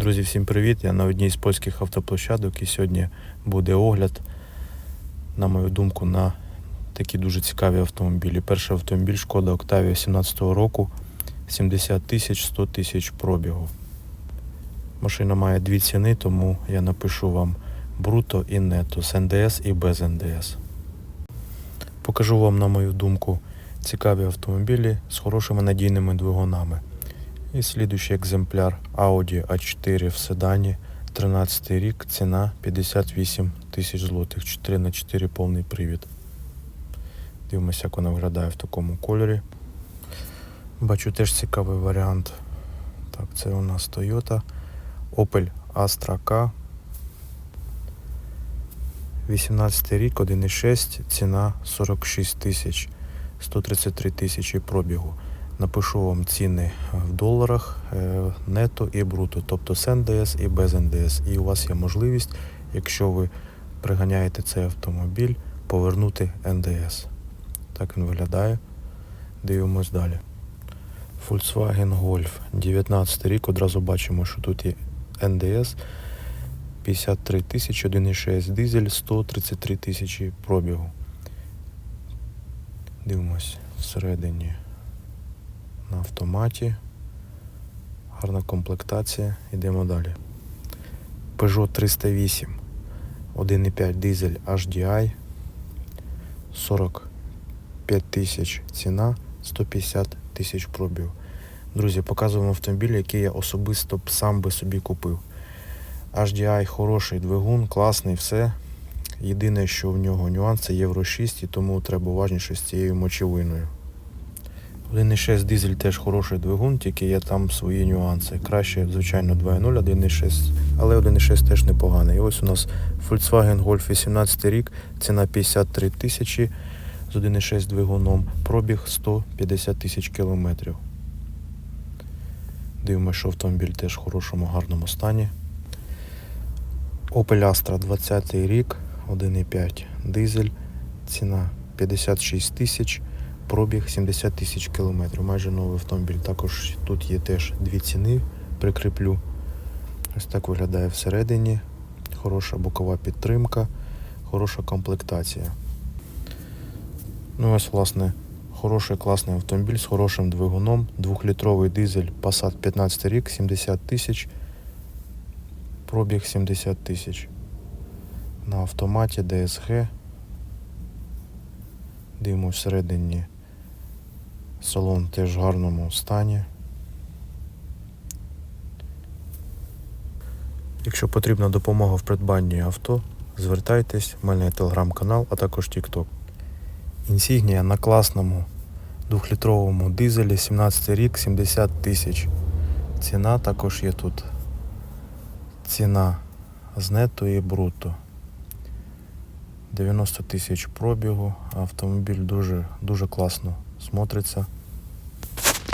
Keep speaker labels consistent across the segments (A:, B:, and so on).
A: Друзі, всім привіт! Я на одній з польських автоплощадок і сьогодні буде огляд, на мою думку, на такі дуже цікаві автомобілі. Перший автомобіль Шкода Octavia 17 року, 70 тисяч 100 тисяч пробігу. Машина має дві ціни, тому я напишу вам бруто і нето з НДС і без НДС. Покажу вам, на мою думку, цікаві автомобілі з хорошими надійними двигунами. І слідуючий екземпляр Audi A4 в седані, 13 рік, ціна 58 тисяч злотих, 4 на 4 повний привід. Дивимося, як вона виглядає в такому кольорі. Бачу теж цікавий варіант. Так, це у нас Toyota Opel Astra K. 18 рік, 1,6, ціна 46 тисяч, 133 тисячі пробігу. Напишу вам ціни в доларах е, нето і бруто, тобто з НДС і без НДС. І у вас є можливість, якщо ви приганяєте цей автомобіль, повернути НДС. Так він виглядає. Дивимось далі. Volkswagen Golf 19 рік. Одразу бачимо, що тут є НДС 53 тисячі, 1,6 дизель, 133 тисячі пробігу. Дивимось всередині на автоматі. Гарна комплектація. Йдемо далі. Peugeot 308. 1,5 дизель HDI. 45 тисяч ціна, 150 тисяч пробігу. Друзі, показуємо автомобіль, який я особисто б сам би собі купив. HDI хороший двигун, класний, все. Єдине, що в нього нюанс це Євро 6, і тому треба уважніше з цією мочевиною. 1.6 дизель теж хороший двигун, тільки є там свої нюанси. Краще, звичайно, 2.0, 1.6, але 1.6 теж непоганий. І ось у нас Volkswagen Golf 18 рік, ціна 53 тисячі з 1.6 двигуном, пробіг 150 тисяч кілометрів. Дивимося, що автомобіль теж в хорошому, гарному стані. Opel Astra 20 рік, 1.5 дизель, ціна 56 тисяч, пробіг 70 тисяч кілометрів. Майже новий автомобіль. Також тут є теж дві ціни, прикріплю. Ось так виглядає всередині. Хороша бокова підтримка, хороша комплектація. Ну ось, власне, хороший класний автомобіль з хорошим двигуном, 2-літровий дизель Passat 15 рік, 70 тисяч, пробіг 70 тисяч. На автоматі DSG. Дивимося всередині. Салон теж в гарному стані. Якщо потрібна допомога в придбанні авто, звертайтесь, в мене є телеграм-канал, а також TikTok. Інсігнія на класному 2-літровому дизелі 17 рік 70 тисяч. Ціна також є тут. Ціна з нету і бруто. 90 тисяч пробігу. Автомобіль дуже, дуже класно смотриться.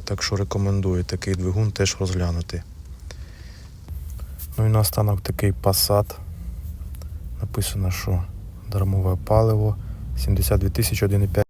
A: Так що рекомендую такий двигун теж розглянути. Ну і наостанок такий Passat. Написано, що дармове паливо. 72 тисячі 1,5